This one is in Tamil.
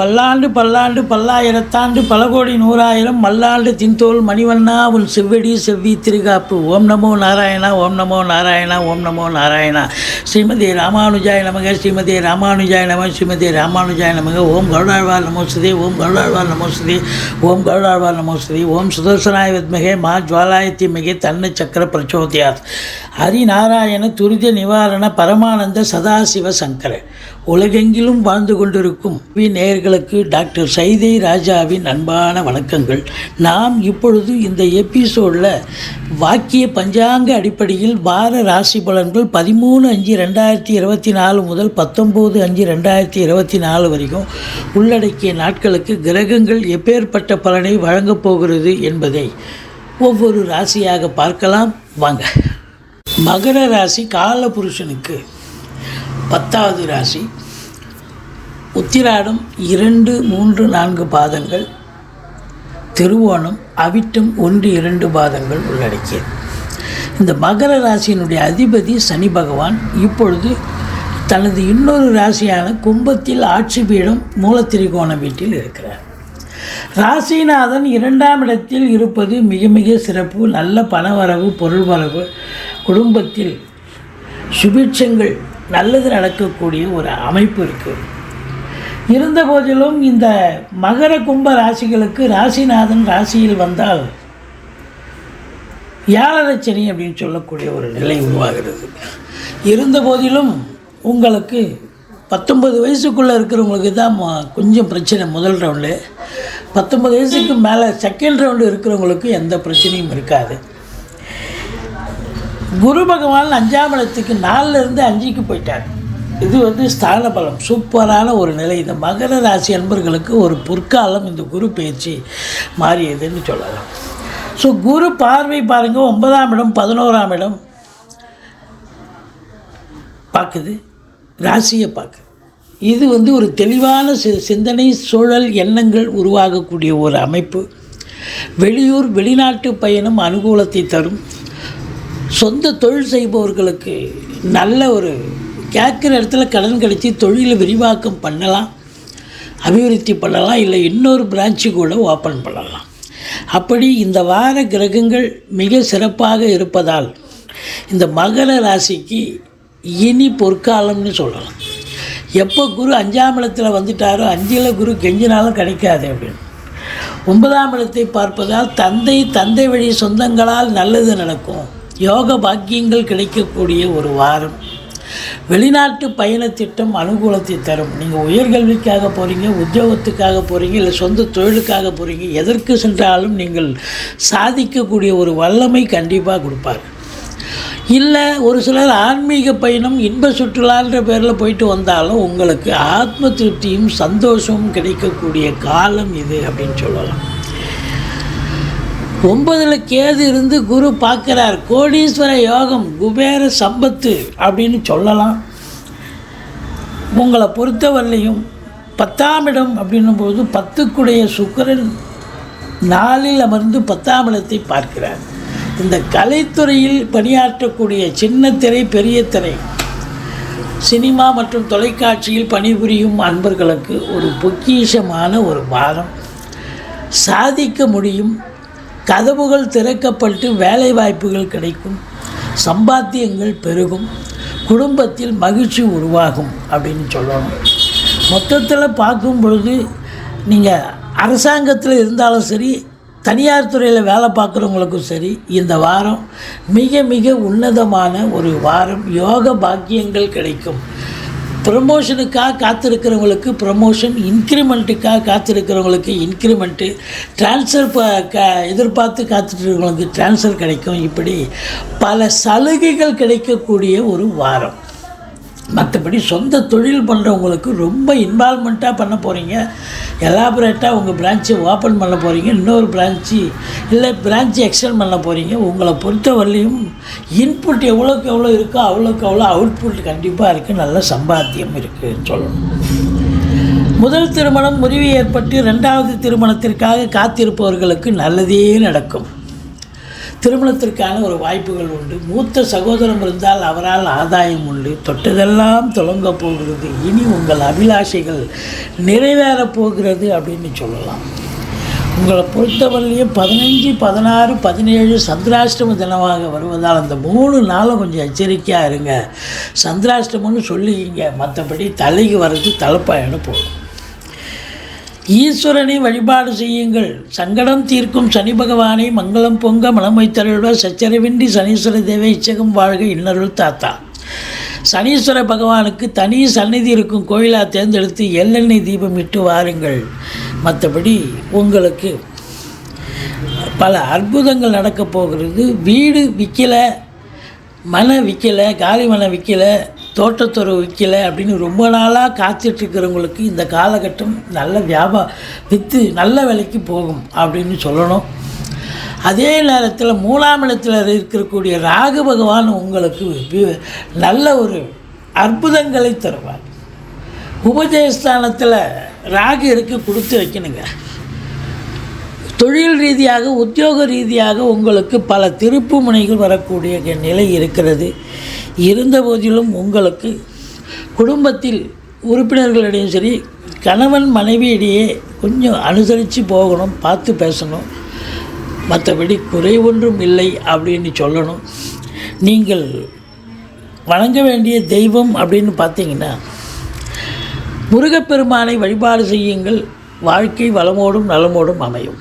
பல்லாண்டு பல்லாண்டு பல்லாயிரத்தாண்டு பல கோடி நூறாயிரம் மல்லாண்டு தின்தோல் மணிவண்ணா உன் செவ்வடி செவ்வி திருகாப்பு. ஓம் நமோ நாராயணா ஓம் நமோ நாராயணா ஓம் நமோ நாராயணா. ஸ்ரீமதி ராமானுஜாய நமக ஸ்ரீமதி ராமானுஜாய நம ஸ்ரீமதி ராமானுஜாய நமக. ஓம் கருடாழ்வார் நமோஸ்தே ஓம் கருடாழ்வார் நமோஸ்தே ஓம் கருடாழ்வார் நமோஸ்தே ஓம் சுதர்சனாய வித்மகே மா ஜுவாலாயத்தி மிகே தன்ன சக்கர பிரச்சோதயாத். ஹரிநாராயண துரித நிவாரண பரமானந்த சதாசிவ சங்கர. உலகெங்கிலும் வாழ்ந்து கொண்டிருக்கும் வி நேயர்களுக்கு டாக்டர் சைதை ராஜாவின் அன்பான வணக்கங்கள். நாம் இப்பொழுது இந்த எபிசோடில் வாக்கிய பஞ்சாங்க அடிப்படையில் வார ராசி பலன்கள் பதிமூணு அஞ்சு ரெண்டாயிரத்தி இருபத்தி நாலு முதல் பத்தொம்போது அஞ்சு ரெண்டாயிரத்தி இருபத்தி நாலு வரைக்கும் உள்ளடக்கிய நாட்களுக்கு கிரகங்கள் எப்பேற்பட்ட பலனை வழங்கப் போகிறது என்பதை ஒவ்வொரு ராசியாக பார்க்கலாம். வாங்க. மகர ராசி காலபுருஷனுக்கு பத்தாவது ராசி. உத்திராடம் இரண்டு மூன்று நான்கு பாதங்கள். திருவோணம் அவிட்டம் ஒன்று இரண்டு பாதங்கள் உள்ளடக்கியது. இந்த மகர ராசியினுடைய அதிபதி சனி பகவான் இப்பொழுது தனது இன்னொரு ராசியான கும்பத்தில் ஆட்சி பீடம் மூலத்திரிகோண வீட்டில் இருக்கிறார். ராசிநாதன் இரண்டாம் இடத்தில் இருப்பது மிக மிக சிறப்பு நல்ல பணவரவு பொருள் வரவு குடும்பத்தில் சுபிட்சங்கள் நல்லது நடக்கக்கூடிய ஒரு அமைப்பு இருக்குது இருந்த போதிலும் இந்த மகர கும்ப ராசிகளுக்கு ராசிநாதன் ராசியில் வந்தால் ஏழரைச்சனி அப்படின்னு சொல்லக்கூடிய ஒரு நிலை உருவாகிறது. இருந்த போதிலும் உங்களுக்கு பத்தொன்பது வயசுக்குள்ளே இருக்கிறவங்களுக்கு தான் கொஞ்சம் பிரச்சனை முதல் ரவுண்டு பத்தொன்பது வயசுக்கு மேலே செகண்ட் ரவுண்டு இருக்கிறவங்களுக்கு எந்த பிரச்சனையும் இருக்காது. குரு பகவான் அஞ்சாம் இடத்துக்கு நாலுல இருந்து அஞ்சுக்கு போயிட்டார். இது வந்து ஸ்தான பலம். சூப்பரான ஒரு நிலை. இந்த மகர ராசி அன்பர்களுக்கு ஒரு பொற்காலம் இந்த குரு பயிற்சி மாறியதுன்னு சொல்லலாம். ஸோ குரு பார்வை பாருங்கள் ஒன்பதாம் இடம் பதினோராம் இடம். பார்க்குது. ராசியை பார்க்குது. இது வந்து ஒரு தெளிவான சி சிந்தனை சூழல் எண்ணங்கள் உருவாகக்கூடிய ஒரு அமைப்பு. வெளியூர் வெளிநாட்டு பயணம் அனுகூலத்தை தரும். சொந்த தொழில் செய்பவர்களுக்கு நல்ல ஒரு கேட்குற இடத்துல கடன் கிடைச்சி தொழிலை விரிவாக்கம் பண்ணலாம் அபிவிருத்தி பண்ணலாம் இல்லை இன்னொரு பிரான்ச்சு கூட ஓப்பன் பண்ணலாம். அப்படி இந்த வார கிரகங்கள் மிக சிறப்பாக இருப்பதால் இந்த மகர ராசிக்கு இனி பொற்காலம்னு சொல்லலாம். எப்போ குரு அஞ்சாம் இடத்துல வந்துட்டாரோ அஞ்சில் குரு கெஞ்சினாலும் கிடைக்காது அப்படின்னு. ஒன்பதாம் இடத்தை பார்ப்பதால் தந்தை தந்தை வழி சொந்தங்களால் நல்லது நடக்கும். யோக பாக்கியங்கள் கிடைக்கக்கூடிய ஒரு வாரம். வெளிநாட்டு பயண திட்டம் அனுகூலத்தை தரும். நீங்கள் உயர்கல்விக்காக போகிறீங்க உத்தியோகத்துக்காக போகிறீங்க இல்லை சொந்த தொழிலுக்காக போகிறீங்க எதற்கு சென்றாலும் நீங்கள் சாதிக்கக்கூடிய ஒரு வல்லமை கண்டிப்பாக கொடுப்பார். இல்லை ஒரு சிலர் ஆன்மீக பயணம் இன்ப சுற்றுலான்ற பேரில் போயிட்டு வந்தாலும் உங்களுக்கு ஆத்ம திருப்தியும் சந்தோஷமும் கிடைக்கக்கூடிய காலம் இது அப்படின்னு சொல்லலாம். ஒன்பதில் கேது இருந்து குரு பார்க்குறார். கோடீஸ்வர யோகம் குபேர சம்பத்து அப்படின்னு சொல்லலாம். உங்களை பொறுத்தவரையிலையும் பத்தாம் இடம் அப்படின்னும் போது பத்துக்குடைய சுக்கிரன் நாளில் அமர்ந்து பத்தாம் இடத்தை பார்க்கிறார். இந்த கலைத்துறையில் பணியாற்றக்கூடிய சின்ன திரை பெரிய திரை சினிமா மற்றும் தொலைக்காட்சியில் பணிபுரியும் அன்பர்களுக்கு ஒரு பொக்கிஷமான ஒரு வாரம் சாதிக்க முடியும் கதவுகள் திறக்கப்பட்டு வேலை வாய்ப்புகள் கிடைக்கும். சம்பாத்தியங்கள் பெருகும். குடும்பத்தில் மகிழ்ச்சி உருவாகும் அப்படின்னு சொல்லணும் மொத்தத்தில் பார்க்கும் பொழுது நீங்கள் அரசாங்கத்தில் இருந்தாலும் சரி தனியார் துறையில் வேலை பார்க்குறவங்களுக்கும் சரி இந்த வாரம் மிக மிக உன்னதமான ஒரு வாரம் யோக பாக்கியங்கள் கிடைக்கும். ப்ரமோஷனுக்காக காத்திருக்கிறவங்களுக்கு ப்ரமோஷன் இன்க்ரிமெண்ட்டுக்காக காத்திருக்கிறவங்களுக்கு இன்க்ரிமெண்ட்டு ட்ரான்ஸ்ஃபர் ப க எதிர்பார்த்து காத்துட்ருக்கிறவங்களுக்கு ட்ரான்ஸ்ஃபர் கிடைக்கும். இப்படி பல சலுகைகள் கிடைக்கக்கூடிய ஒரு வாரம். மற்றபடி சொந்த தொழில் பண்ணுறவங்களுக்கு ரொம்ப இன்வால்மெண்ட்டாக பண்ண போகிறீங்க எலாபரேட்டாக உங்கள் பிரான்ச்சை ஓப்பன் பண்ண போகிறீங்க இன்னொரு பிரான்ச்சு இல்லை பிரான்ச்சு எக்ஸ்டெண்ட் பண்ண போகிறீங்க உங்களை பொறுத்தவரையிலையும் இன்புட் எவ்வளோக்கு எவ்வளோ இருக்கோ அவ்வளோக்கு அவ்வளோ அவுட்புட் கண்டிப்பாக இருக்குது நல்ல சம்பாத்தியம் இருக்குதுன்னு சொல்லணும். முதல் திருமணம் முறிவு ஏற்பட்டு ரெண்டாவது திருமணத்திற்காக காத்திருப்பவர்களுக்கு நல்லதே நடக்கும். திருமணத்திற்கான ஒரு வாய்ப்புகள் உண்டு. மூத்த சகோதரம் இருந்தால் அவரால் ஆதாயம் உண்டு. தொட்டதெல்லாம் தொடங்க போகிறது. இனி உங்கள் அபிலாஷைகள் நிறைவேறப் போகிறது அப்படின்னு சொல்லலாம். உங்களை பொறுத்தவரையிலையும் பதினஞ்சு பதினாறு பதினேழு சந்திராஷ்டம தினமாக வருவதால் அந்த மூணு நாளும் கொஞ்சம் எச்சரிக்கையாக இருங்க. சந்திராஷ்டமம்னு சொல்லிக்கிங்க மற்றபடி தலைக்கு வர்றது தலைப்பாயின்னு போகும் ஈஸ்வரனை வழிபாடு செய்யுங்கள். சங்கடம் தீர்க்கும் சனி பகவானை மங்களம் பொங்க மனம் தருள்வ சச்சரவின்றி சனீஸ்வர தேவ இச்சகம் வாழ்க இன்னருள் தாத்தா. சனீஸ்வர பகவானுக்கு தனி சந்நிதி இருக்கும் கோயிலாக தேர்ந்தெடுத்து எள்ளெண்ணெய் தீபம் இட்டு வாருங்கள். மற்றபடி உங்களுக்கு பல அற்புதங்கள் நடக்கப் போகிறது. வீடு விற்கலை மன விற்கலை காலி மனை விற்கலை தோட்டத்துறை விற்கலை அப்படின்னு ரொம்ப நாளாக காத்துட்ருக்கிறவங்களுக்கு இந்த காலகட்டம் நல்ல வியாபாரம் விற்று நல்ல விலைக்கு போகும் அப்படின்னு சொல்லணும். அதே நேரத்தில் மூணாம் இடத்தில் இருக்கக்கூடிய ராகு பகவான் உங்களுக்கு நல்ல ஒரு அற்புதங்களை தருவார். உபஜயஸ்தானத்தில் ராகு இருக்கு கொடுத்து வைக்கணுங்க. தொழில் ரீதியாக உத்தியோக ரீதியாக உங்களுக்கு பல திருப்பு முனைகள் வரக்கூடிய நிலை இருக்கிறது. இருந்த போதிலும் உங்களுக்கு குடும்பத்தில் உறுப்பினர்களிடையும் சரி கணவன் மனைவியிடையே கொஞ்சம் அனுசரித்து போகணும் பார்த்து பேசணும். மற்றபடி குறை ஒன்றும் இல்லை அப்படின்னு சொல்லணும். நீங்கள் வணங்க வேண்டிய தெய்வம் அப்படின்னு பார்த்தீங்கன்னா முருகப்பெருமானை வழிபாடு செய்யுங்கள். வாழ்க்கை வளமோடும் நலமோடும் அமையும்.